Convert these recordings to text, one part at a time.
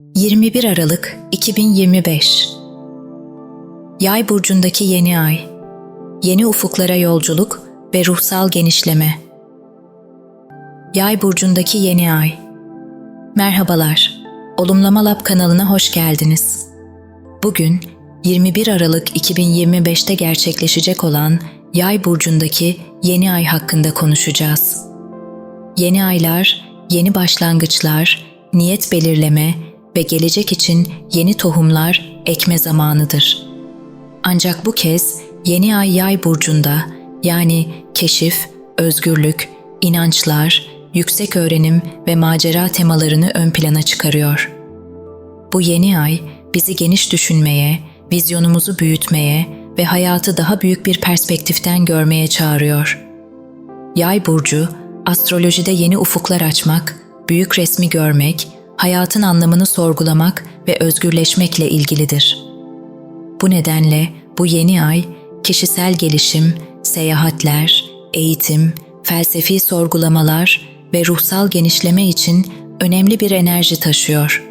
21 Aralık 2025 Yay burcundaki yeni ay. Yeni ufuklara yolculuk ve ruhsal genişleme. Yay burcundaki yeni ay. Merhabalar. Olumlama Lab kanalına hoş geldiniz. Bugün 21 Aralık 2025'te gerçekleşecek olan Yay burcundaki yeni ay hakkında konuşacağız. Yeni aylar, yeni başlangıçlar, niyet belirleme ve gelecek için yeni tohumlar ekme zamanıdır. Ancak bu kez yeni ay yay burcunda yani keşif, özgürlük, inançlar, yüksek öğrenim ve macera temalarını ön plana çıkarıyor. Bu yeni ay bizi geniş düşünmeye, vizyonumuzu büyütmeye ve hayatı daha büyük bir perspektiften görmeye çağırıyor. Yay burcu, astrolojide yeni ufuklar açmak, büyük resmi görmek, hayatın anlamını sorgulamak ve özgürleşmekle ilgilidir. Bu nedenle bu yeni ay kişisel gelişim, seyahatler, eğitim, felsefi sorgulamalar ve ruhsal genişleme için önemli bir enerji taşıyor.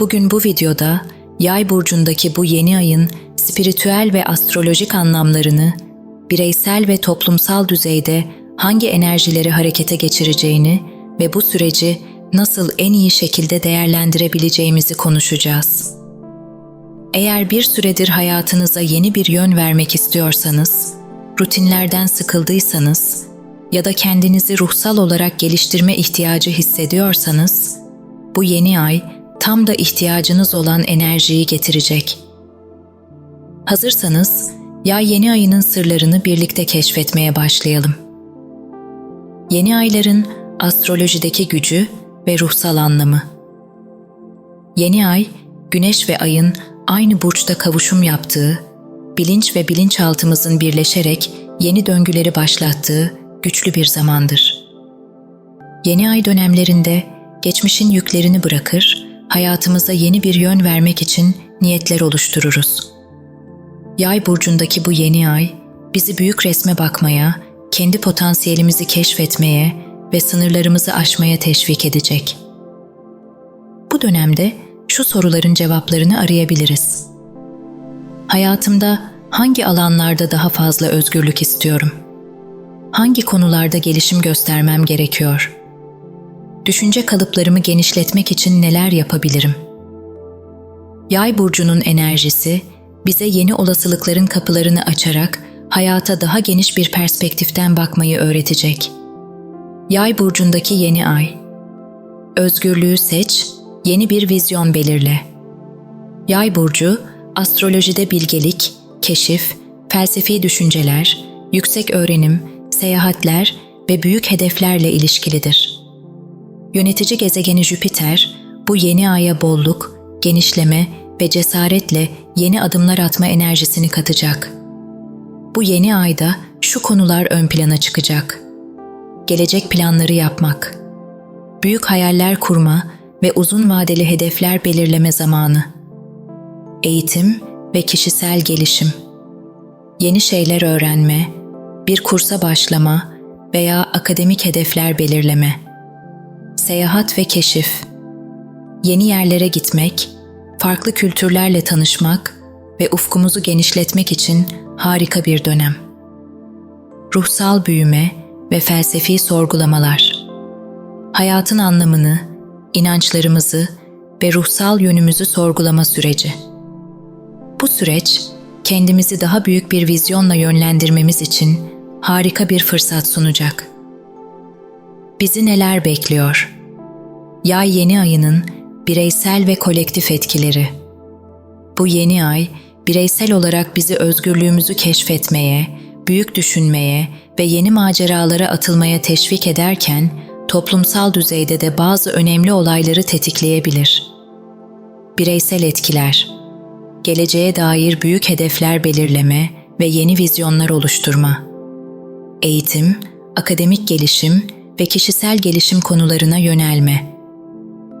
Bugün bu videoda Yay burcundaki bu yeni ayın spiritüel ve astrolojik anlamlarını, bireysel ve toplumsal düzeyde hangi enerjileri harekete geçireceğini ve bu süreci nasıl en iyi şekilde değerlendirebileceğimizi konuşacağız. Eğer bir süredir hayatınıza yeni bir yön vermek istiyorsanız, rutinlerden sıkıldıysanız ya da kendinizi ruhsal olarak geliştirme ihtiyacı hissediyorsanız, bu yeni ay tam da ihtiyacınız olan enerjiyi getirecek. Hazırsanız, yay yeni ayının sırlarını birlikte keşfetmeye başlayalım. Yeni ayların astrolojideki gücü ve ruhsal anlamı. Yeni ay, güneş ve ayın aynı burçta kavuşum yaptığı, bilinç ve bilinçaltımızın birleşerek yeni döngüleri başlattığı güçlü bir zamandır. Yeni ay dönemlerinde geçmişin yüklerini bırakır, hayatımıza yeni bir yön vermek için niyetler oluştururuz. Yay burcundaki bu yeni ay bizi büyük resme bakmaya, kendi potansiyelimizi keşfetmeye ve sınırlarımızı aşmaya teşvik edecek. Bu dönemde şu soruların cevaplarını arayabiliriz. Hayatımda hangi alanlarda daha fazla özgürlük istiyorum? Hangi konularda gelişim göstermem gerekiyor? Düşünce kalıplarımı genişletmek için neler yapabilirim? Yay burcunun enerjisi bize yeni olasılıkların kapılarını açarak hayata daha geniş bir perspektiften bakmayı öğretecek. Yay burcundaki yeni ay. Özgürlüğü seç, yeni bir vizyon belirle. Yay burcu astrolojide bilgelik, keşif, felsefi düşünceler, yüksek öğrenim, seyahatler ve büyük hedeflerle ilişkilidir. Yönetici gezegeni Jüpiter bu yeni aya bolluk, genişleme ve cesaretle yeni adımlar atma enerjisini katacak. Bu yeni ayda şu konular ön plana çıkacak. Gelecek planları yapmak, büyük hayaller kurma ve uzun vadeli hedefler belirleme zamanı. Eğitim ve kişisel gelişim. Yeni şeyler öğrenme, bir kursa başlama veya akademik hedefler belirleme. Seyahat ve keşif. Yeni yerlere gitmek, farklı kültürlerle tanışmak ve ufkumuzu genişletmek için harika bir dönem. Ruhsal büyüme ve felsefi sorgulamalar. Hayatın anlamını, inançlarımızı ve ruhsal yönümüzü sorgulama süreci. Bu süreç kendimizi daha büyük bir vizyonla yönlendirmemiz için harika bir fırsat sunacak. Bizi neler bekliyor? Yay yeni ayının bireysel ve kolektif etkileri. Bu yeni ay bireysel olarak bizi özgürlüğümüzü keşfetmeye, büyük düşünmeye ve yeni maceralara atılmaya teşvik ederken toplumsal düzeyde de bazı önemli olayları tetikleyebilir. Bireysel etkiler Geleceğe dair büyük hedefler belirleme ve yeni vizyonlar oluşturma. Eğitim, akademik gelişim ve kişisel gelişim konularına yönelme.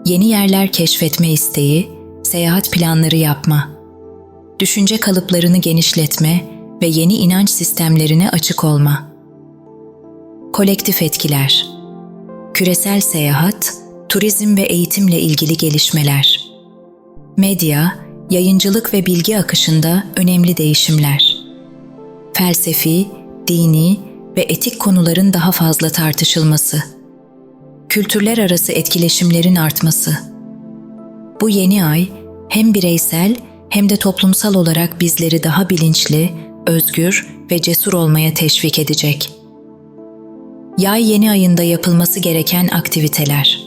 Yeni yerler keşfetme isteği, seyahat planları yapma. Düşünce kalıplarını genişletme ve yeni inanç sistemlerine açık olma. Kolektif etkiler Küresel seyahat, turizm ve eğitimle ilgili gelişmeler. Medya, yayıncılık ve bilgi akışında önemli değişimler. Felsefi, dini ve etik konuların daha fazla tartışılması. Kültürler arası etkileşimlerin artması. Bu yeni ay hem bireysel hem de toplumsal olarak bizleri daha bilinçli, özgür ve cesur olmaya teşvik edecek. Yay yeni ayında yapılması gereken aktiviteler.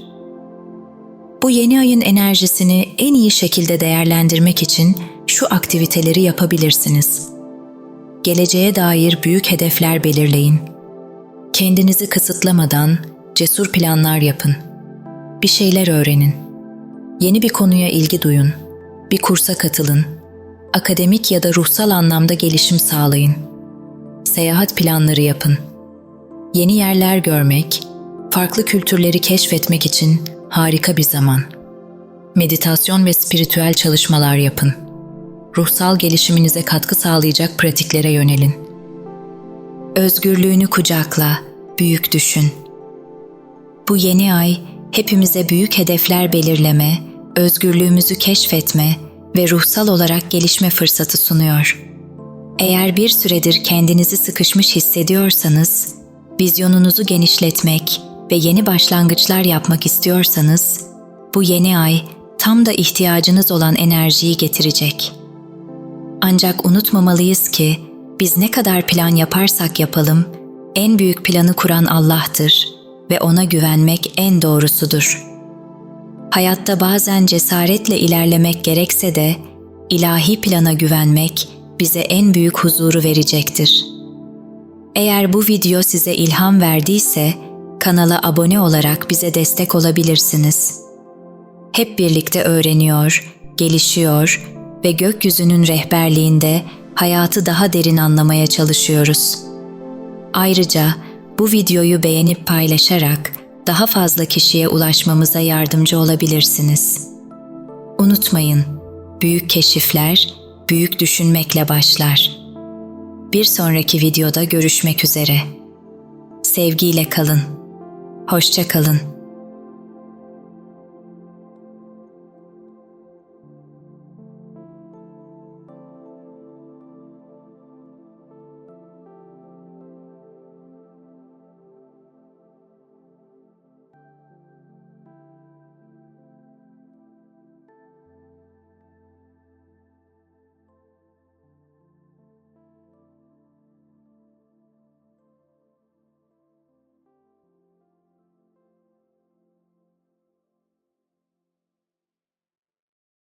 Bu yeni ayın enerjisini en iyi şekilde değerlendirmek için şu aktiviteleri yapabilirsiniz. Geleceğe dair büyük hedefler belirleyin. Kendinizi kısıtlamadan cesur planlar yapın. Bir şeyler öğrenin. Yeni bir konuya ilgi duyun. Bir kursa katılın. Akademik ya da ruhsal anlamda gelişim sağlayın. Seyahat planları yapın. Yeni yerler görmek, farklı kültürleri keşfetmek için harika bir zaman. Meditasyon ve spiritüel çalışmalar yapın. Ruhsal gelişiminize katkı sağlayacak pratiklere yönelin. Özgürlüğünü kucakla, büyük düşün. Bu yeni ay hepimize büyük hedefler belirleme, özgürlüğümüzü keşfetme ve ruhsal olarak gelişme fırsatı sunuyor. Eğer bir süredir kendinizi sıkışmış hissediyorsanız, vizyonunuzu genişletmek ve yeni başlangıçlar yapmak istiyorsanız, bu yeni ay tam da ihtiyacınız olan enerjiyi getirecek. Ancak unutmamalıyız ki biz ne kadar plan yaparsak yapalım, en büyük planı kuran Allah'tır ve ona güvenmek en doğrusudur. Hayatta bazen cesaretle ilerlemek gerekse de ilahi plana güvenmek bize en büyük huzuru verecektir. Eğer bu video size ilham verdiyse kanala abone olarak bize destek olabilirsiniz. Hep birlikte öğreniyor, gelişiyor ve gökyüzünün rehberliğinde hayatı daha derin anlamaya çalışıyoruz. Ayrıca bu videoyu beğenip paylaşarak daha fazla kişiye ulaşmamıza yardımcı olabilirsiniz. Unutmayın, büyük keşifler büyük düşünmekle başlar. Bir sonraki videoda görüşmek üzere. Sevgiyle kalın. Hoşça kalın.